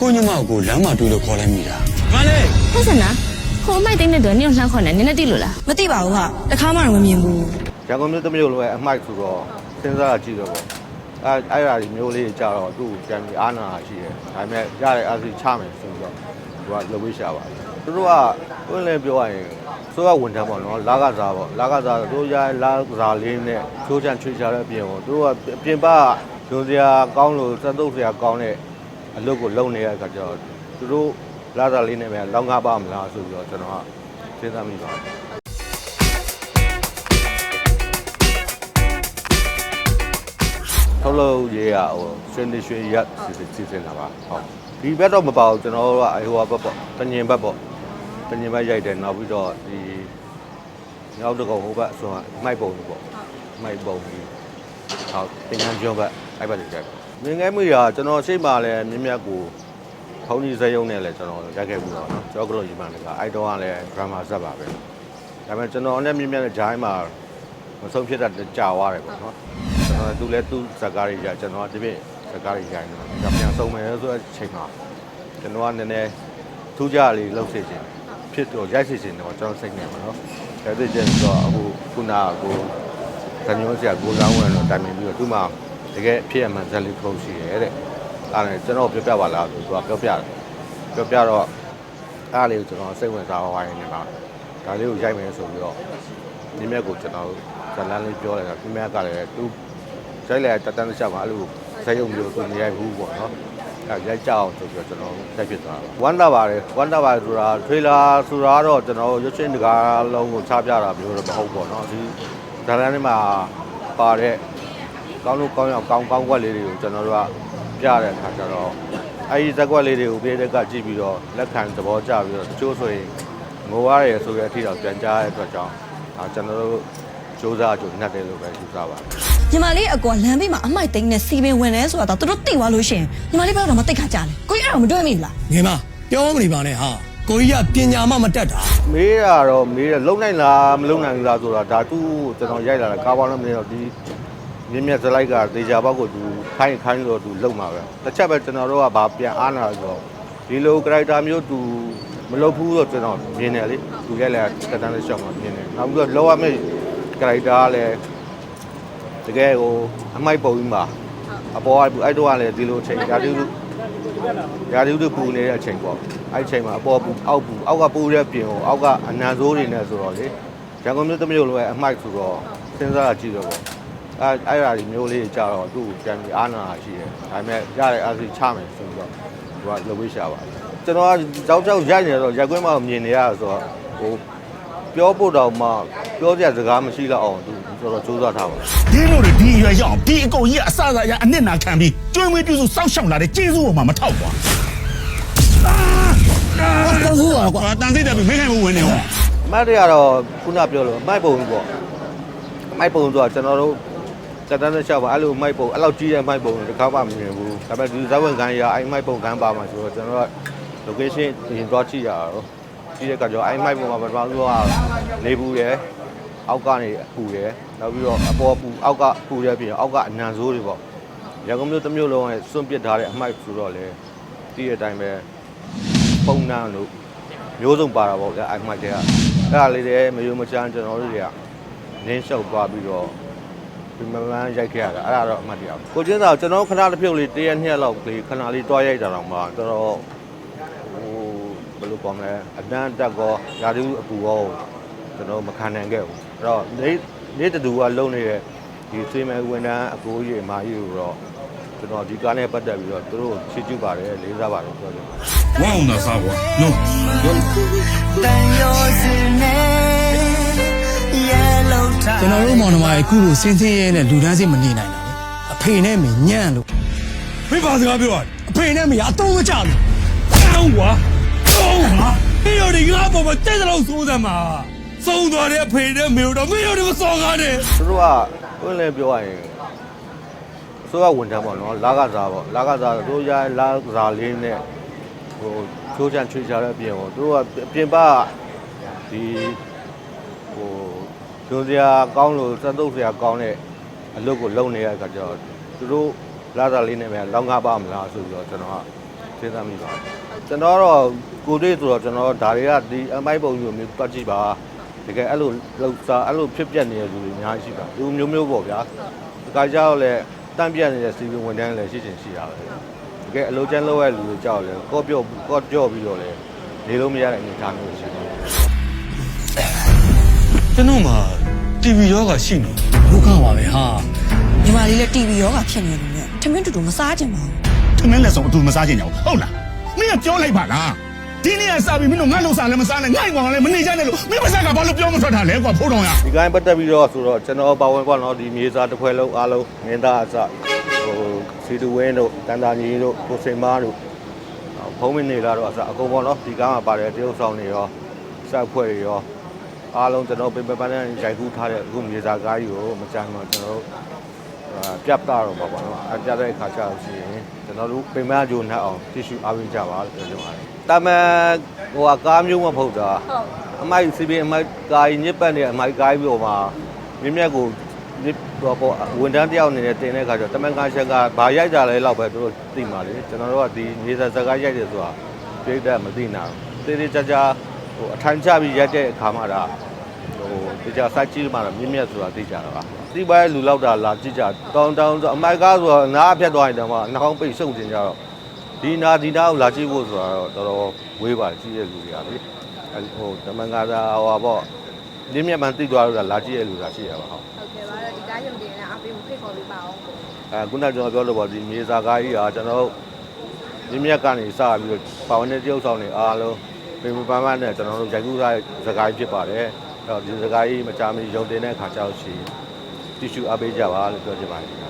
ကိုညမကိုလမ်းမှာတွေ့လို့ခေါ်လိုက်မိတာမလေးဟုတ်စနာဟိုအမိုက်သိန်းတဲ့တော့နင့်ကိုလှမ်းခေါ်နေနင်းနဲ့တိလို့လားမသိပါဘူးဟာတခါမှတော့မမြင်ဘူးရန်ကုန်မြို့တစ်မြို့လုံးရဲ့အမိုက်ဆိုတော့စဉ်းစားကြည့်တော့ပေါ့အဲအဲ့ဒါဒီမျိုးလေးကြတော့သူ့ကိုပြန်ပြီးအားနာရှိတယ်ဒါပေမဲ့ရတဲ့အားစီချမယ်ဆိုတော့သူကလုပ်ဝေးရှာပါတယ်သူတို့ကဘယ်လဲပြောရရင်ဆိုတော့ဝန်ထမ်းပေါ့နော်လာကစားပေါ့လာကစားတို့ရလာကစားလေးနဲ့ချိုးချန်ချွေချတဲ့အပြင်ပေါ့သူတို့ကပြင်ပဂျုံစရာကောင်းလို့စက်တုပ်စရာကောင်းတဲ့ အလုပ်ကိုလုပ်နေတဲ့အခါကျတော့သူတို့လာစားလေးနဲ့ပဲလောင်းကားပါမလားဆိုပြီးတော့ကျွန်တော်ကစဉ်းစားမိပါတယ်ထုတ်လို့ရေးရဟိုစင်နေရွှေရက်စီစီစဉ်တာပါဟုတ်ဒီဘက်တော့မပါဘူးကျွန်တော်တို့ကဟိုဘက်ပေါ့တညင်ဘက်ပေါ့တညင်ဘက်ရိုက်တယ်နောက်ပြီးတော့ဒီနောက်တစ်ကောင်ဟိုဘက်ဆိုတော့မိုက်ပုံကြီးပေါ့မိုက်ပုံကြီးဟုတ်တင်ငန်းကျော်ဘက်အဲ့ဘက်တွေရိုက် မြင်ငယ်မှုရကျွန်တော်ရှိမှလည်းမြင်းမြတ်ကိုထုံးကြီးစရုံနဲ့လည်းကျွန်တော်ရိုက်ခဲ့ပြီးတော့နော်ကျောကလို့ညီမလည်းကအဲ့တော့ကလည်း drama ဆက်ပါပဲဒါပေမဲ့ကျွန်တော်နဲ့မြင်းမြတ်နဲ့ဂျိုင်းမှာမဆုံးဖြစ်တာကြာသွားတယ်ပေါ့နော်ကျွန်တော်သူလည်းသူ့ဇာတ်ကားတွေကြာကျွန်တော်ကဒီပြင်ဇာတ်ကားတွေကြာနေတော့ဒါပြန်ဆုံးမယ်ဆိုတဲ့အချိန်မှာကျွန်တော်ကနည်းနည်းထူးခြားလေးလှုပ်စေခြင်းဖြစ်တော့ရိုက်စေခြင်းတော့ကျွန်တော်စိတ်နေမှာနော်ဒါသိချင်းဆိုတော့အခုခုနကကိုဇညောဆရာကိုလောင်းဝင်တော့တိုင်ပင်ပြီးတော့သူ့မှာ တကယ်ဖြစ်အမှန်ဇက်လေးထုတ်ရှိတယ်တဲ့အဲ့ဒါကျွန်တော်ပြောပြပါလားဆိုသူကပြောပြတယ်ပြောပြတော့အဲ့လေးကိုကျွန်တော်စိတ်ဝင်စားသွားရင်လည်းဒါလေးကိုရိုက်မယ်ဆိုပြီးတော့ဒီမြက်ကိုကျွန်တော်ဇလန်းလေးပြောလိုက်တာဒီမြက်ကလည်းသူရိုက်လိုက်တတန်းတစ်ချက်ပါအဲ့လိုဇက်ရုံမျိုးသူမရိုက်ဘူးပေါ့နော်အဲရိုက်ကြအောင်ဆိုပြီးတော့ကျွန်တော်ရိုက်ဖြစ်သွားတာဝမ်းတာပါတယ်ဝမ်းတာပါတယ်ဆိုတာထွေလာဆိုတာကတော့ကျွန်တော်ရွှေချင်းတကားလုံးကိုချပြတာမျိုးတော့မဟုတ်ပေါ့နော်ဒီဒါလန်းထဲမှာပါတဲ့ ကောင်းလို့ကောင်းရောက်ကောင်းကောင်းကွက်လေးတွေကိုကျွန်တော်တို့ကပြတဲ့အခါကျတော့အဲဒီဇက်ကွက်လေးတွေကိုပြည်တက်ကကြည့်ပြီးတော့လက်ခံသဘောကျပြီးတော့တချို့ဆိုရင်ငိုရတယ်ဆိုတဲ့အထိတော့ပြန်ကြားရတဲ့အတွက်ကြောင့်အာကျွန်တော်တို့စူးစမ်းကြိုနှက်တယ်လို့ပဲယူဆပါတယ်ညီမလေးအကွာလမ်းဘေးမှာအမိုက်သိန်းနဲ့စီပင်ဝင်နေဆိုတာတော့သူတို့သိသွားလို့ရှရင်ညီမလေးဘက်တော့မသိခါကြလေကိုကြီးအဲ့တော့မတွေ့မိဘူးလားငယ်မပြောမနေပါနဲ့ဟာကိုကြီးကပညာမှမတတ်တာမေးတာတော့မေးတယ်လုံနိုင်လားမလုံနိုင်ဘူးလားဆိုတာဒါသူ့ကိုကျွန်တော်ရိုက်လာတာကားပေါင်းလို့မနေတော့ဒီ မြင်းမြတ်စလိုက်ကဒေဂျာဘောက်ကိုသူခိုင်းခိုင်းလို့သူလုံမှာပဲတစ်ချက်ပဲကျွန်တော်တို့ကဗာပြန်အားနာဆိုတော့ဒီလို character မျိုးသူမလုပ်ဘူးတော့ကျွန်တော်မြင်တယ်လေသူရိုက်လာတက်တန်းလေးရှော့မှာမြင်တယ်နောက်ပြီးတော့လောရမယ့် character ကလည်းတကယ်ကိုအမိုက်ပုံကြီးမှာအပေါ်ကအဲ့တော့ကလည်းဒီလိုအချိန်ရာသီဥတုရာသီဥတုပူနေတဲ့အချိန်ပေါ့အဲ့ဒီအချိန်မှာအပေါ်ပူအောက်ပူအောက်ကပူတဲ့ပြင်ကိုအောက်ကအနံဆိုးတွေနဲ့ဆိုတော့လေရန်ကုန်မြို့တစ်မြို့လုံးရဲ့အမိုက်ဆိုတော့စဉ်းစားကြည့်တော့ပေါ့ အဲ့အဲ့ရာဒီမျိုးလေးကြတော့သူ့ကိုပြန်ပြီးအားနာရှိတယ်ဒါပေမဲ့ရတဲ့အားစီချမယ်ဆိုတော့သူကလုပ်ဝေးရှာပါတယ်ကျွန်တော်ကကြောက်ကြောက်ရိုက်နေတော့ရက်ကွင်းမှာမြင်နေရဆိုတော့ဟိုပြောဖို့တော့မှပြောစရာစကားမရှိတော့အောင်သူတော်တော်စူးစမ်းထားပါဒီလိုတွေဒီအရွယ်ရောက်အောင်ဒီအကုန်ကြီးကအစအစအရအနစ်နာခံပြီးကျွေးမွေးပြုစုစောက်ရှောက်လာတဲ့ကျေးဇူးပေါ်မှာမထောက်ကွာတောင်းဆိုးပါကွာဟာတန်စိတ်တယ်ပြီးမိခိုင်မှုဝင်နေဟောအမတ်တွေကတော့ခုနပြောလို့အမိုက်ပုံပေါ့အမိုက်ပုံဆိုတော့ကျွန်တော်တို့ စက်တန်းတစ်ချက်ပါအဲ့လိုအမိုက်ပုံအဲ့လောက်ကြီးတဲ့အမိုက်ပုံတခါမှမမြင်ဘူးဒါပေမဲ့ဒီဇဝင်ကန်ရအဲ့အမိုက်ပုံကန်ပါမှာဆိုတော့ကျွန်တော်တို့ location ရင်သွားကြည့်ရတော့ကြည့်တဲ့အခါကျတော့အဲ့အမိုက်ပုံမှာပထမဆုံးကနေဘူးရယ်အောက်ကနေပူရယ်နောက်ပြီးတော့အပေါ်ပူအောက်ကပူရယ်ပြီးတော့အောက်ကအနံဆိုးတွေပေါ့ရန်ကုန်မြို့တစ်မြို့လုံးရဲ့စွန့်ပစ်ထားတဲ့အမိုက်ဆိုတော့လေဒီအတိုင်းပဲပုံနှံလို့မျိုးစုံပါတာပေါ့ဗျာအဲ့မှကျအဲ့ဒါလေးတွေမယုံမချမ်းကျွန်တော်တို့တွေကနင်းလျှောက်သွားပြီးတော့ ဒီမမန်းရိုက်ခဲ့ရတာအဲ့ဒါတော့အမှတ်တရကိုချင်းစာကျွန်တော်ခဏတစ်ဖြုတ်လေးတရက်နှစ်ရက်လောက်လေးခဏလေးတွားရိုက်တာတော့မှတော်တော်ဟိုဘယ်လိုပြောမလဲအတန်းတက်ကောရာသီဥအပူရောကျွန်တော်မခံနိုင်ခဲ့ဘူးအဲ့တော့နေနေတူကလုံနေတဲ့ဒီစေမဲဝန်တန်းအကိုကြီးအမကြီးကိုတော့ကျွန်တော်ဒီကားနဲ့ပတ်သက်ပြီးတော့သူတို့ချစ်ကျူပါတယ်လေးစားပါတယ်ပြောတယ်ဝမ်းအောင်သာစားကွာနော်ပြောလို့ ကျွန်တော်တို့မောင်နှမရဲ့ခုလိုစင်းစင်းရဲနဲ့လူတန်းစင်းမနေနိုင်တာလေအဖေနဲ့မညံ့လို့မင်းဘာစကားပြောရလဲအဖေနဲ့မရအတော့မကြလို့ကောင်းကွာကောင်းဟာမင်းတို့ဒီငါပေါ်မှာတဲ့တဲ့လို့စိုးစမ်းမှာသုံးသွားတဲ့အဖေနဲ့မေတို့မင်းတို့မစော်ကားနဲ့သူတို့ကဘယ်လဲပြောရရင်ဆိုတော့ဝန်ထမ်းပေါ့နော်လာကစားပေါ့လာကစားတို့ရလာကစားလေးနဲ့ဟိုချိုးချန်ချွေချတဲ့အပြင်ပေါ့သူတို့ကပြင်ပဒီဟို ဂျုံစရာကောင်းလို့စက်တုပ်စရာကောင်းတဲ့အလုပ်ကိုလုပ်နေတဲ့အခါကျတော့သူတို့လာစားလေးနဲ့ပဲလောင်းကားပါမလားဆိုပြီးတော့ကျွန်တော်ကစဉ်းစားမိပါတယ်ကျွန်တော်တော့ကိုတွေ့ဆိုတော့ကျွန်တော်ဒါတွေကဒီအမိုက်ပုံမျိုးမျိုးတွက်ကြည့်ပါတကယ်အဲ့လိုလောက်စားအဲ့လိုဖြစ်ပျက်နေတဲ့လူတွေအများကြီးရှိပါလူမျိုးမျိုးပေါ့ဗျာဒီကကြောက်လဲတန့်ပြတ်နေတဲ့စီဗီဝန်ထမ်းလည်းရှိချင်ရှိတာပဲတကယ်အလိုချမ်းလောက်ရဲ့လူတွေကြောက်လဲကော့ပြော့ကော့ကြော့ပြီးတော့လဲနေလို့မရတဲ့အနေအထားမျိုးရှိတယ် ကျွန်တော်မှာ TV ရောဂါရှိနေဒုက္ခပါပဲဟာညီမလေးလည်း TV ရောဂါဖြစ်နေတယ်နဲ့ထမင်းတူတူမစားကြင်ပါဘူးထမင်းလက်ဆောင်အတူမစားချင်ကြဘူးဟုတ်လားမင်းကပြောလိုက်ပါလားဒီနေ့ကစပြီးမင်းတို့ငါ့လုံစားလည်းမစားနဲ့ငါ့ကောင်လည်းမနေကြနဲ့လို့မင်းမစားကဘာလို့ပြောမထွက်တာလဲကွာဖိုးတော်ရဒီကိုင်းပတ်သက်ပြီးတော့ဆိုတော့ကျွန်တော်ပါဝင်ကွာတော့ဒီမြေစာတစ်ခွဲလုံးအားလုံးငင်းသားအစဟိုစီတူဝင်းတို့တန်တာညီတို့ကိုစိန်မားတို့ဖုံးမင်းနေလာတော့အစအကုန်ပေါ့နော်ဒီကားမှာပါတယ်တရုတ်ဆောင်တွေရောစက်ဖွဲ့တွေရော အားလုံးကျွန်တော်ပြင်ပပန်းနဲ့ရိုက်ကူးထားတဲ့အခုမြေစာကားကြီးကိုမကြမ်းတော့ကျွန်တော်တို့ပြတ်တာတော့ပါပေါ့နော်အပြတ်တဲ့အခါကျတော့ရှိရင်ကျွန်တော်တို့ပြင်ပန်းကြိုနှက်အောင်တ िश ူအားပေးကြပါလို့ပြောချင်ပါတယ်တာမန်ဟိုကားမျိုးမဟုတ်တာအမိုက်စီပင်အမိုက်ကာ yi ညစ်ပတ်နေတဲ့အမိုက်ကာ yi ပေါ်မှာမြင့်မြတ်ကိုညစ်တော့ပေါ့ဝန်တန်းတယောက်အနေနဲ့တင်တဲ့ခါကျတော့တမန်ကားချက်ကဘာရိုက်ကြလဲလောက်ပဲသူတို့သိမှာလေကျွန်တော်တို့ကဒီနေစာစကားရိုက်တယ်ဆိုတာပြိတ္တမသိနာဘူးတေးသေးချာချာ ဟိုအထိုင်ချပြီးရိုက်တဲ့အခါမှာဒါဟိုတေချာစိုက်ကြည့်မှတော့မြင့်မြတ်ဆိုတာသိကြတာပါဒီပိုင်းလူလောက်တာလာကြည့်ကြတောင်းတောင်းဆိုအမိုက်ကားဆိုတော့နားအဖြတ်သွားရင်တော့မှနှာခေါင်းပိတ်ရှုပ်တင်ကြတော့ဒီနာဒီနာကိုလာကြည့်ဖို့ဆိုတာတော့တော်တော်ဝေးပါတယ်ကြည့်ရလူတွေကလေအဲ့ဟိုတမန်ကာသာဟိုပါပေါ့လင်းမြတ်မှန်သိသွားလို့လာကြည့်ရလူတာရှိရပါဟုတ်ဟုတ်ကဲ့ပါတော့ဒီကားရုံတင်နဲ့အားပေးမှုဖိတ်ခေါ်ပေးပါအောင်ကိုအဲခုနကကျွန်တော်ပြောလို့ပေါ့ဒီမြေစာကားကြီးဟာကျွန်တော်တို့လင်းမြတ်ကနေစပြီးတော့ပါဝင်တဲ့တရုပ်ဆောင်တွေအားလုံး ပင်ပန်းပန်းနဲ့ကျွန်တော်တို့ရိုက်ကူးသားစကားကြီးဖြစ်ပါတယ်အဲ့တော့ဒီစကားကြီးမချာမီရုံတင်တဲ့အခါကျတော့ရှိရင်တီရှူအားပေးကြပါလို့ပြောချင်ပါတယ်